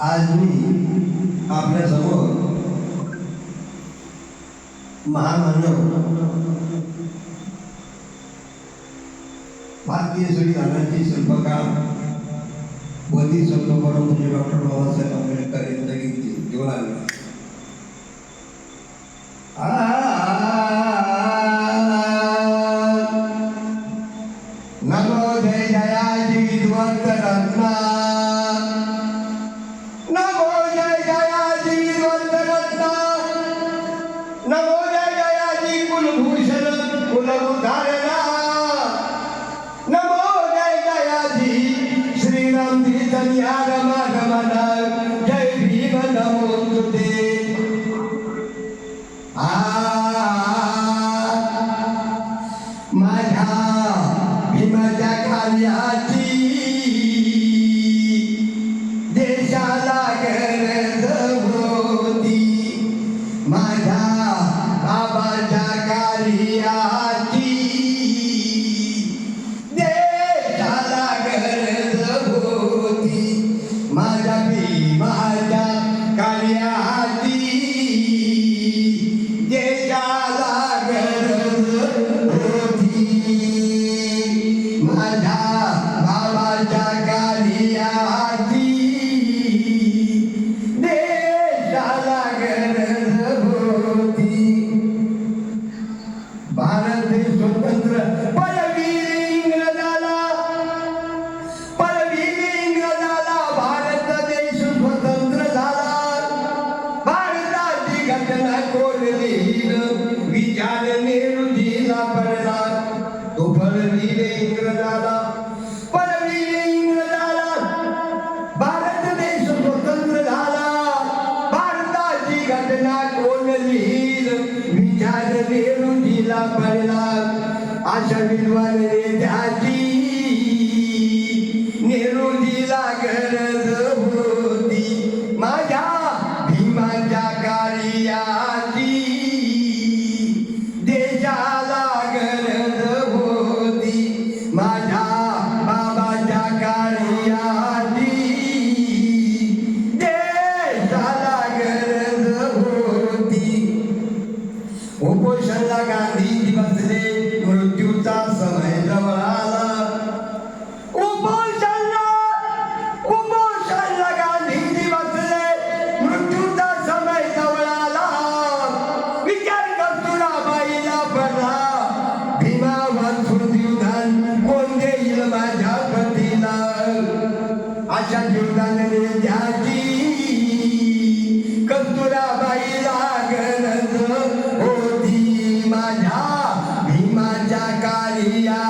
आज मी आपल्यासमोर महामानव भारतीय अनाची शिल्पकार वधी संत परमपूज्य डॉक्टर बाबासाहेब आंबेडकर यांच्या गीत जीवनाला मंदिरी आगमा गमना जय भीम नमो तुते. आ माझ्या बाबाच्या कार्याची देशाला गरज होती. भारत स्वतंत्र ना कोण विहीर विचार दिला पडला. अशा विद्वान आशा जीवदान घ्याची कंतुरा बाई लागल होती माझ्या. भीमाच्या कालिया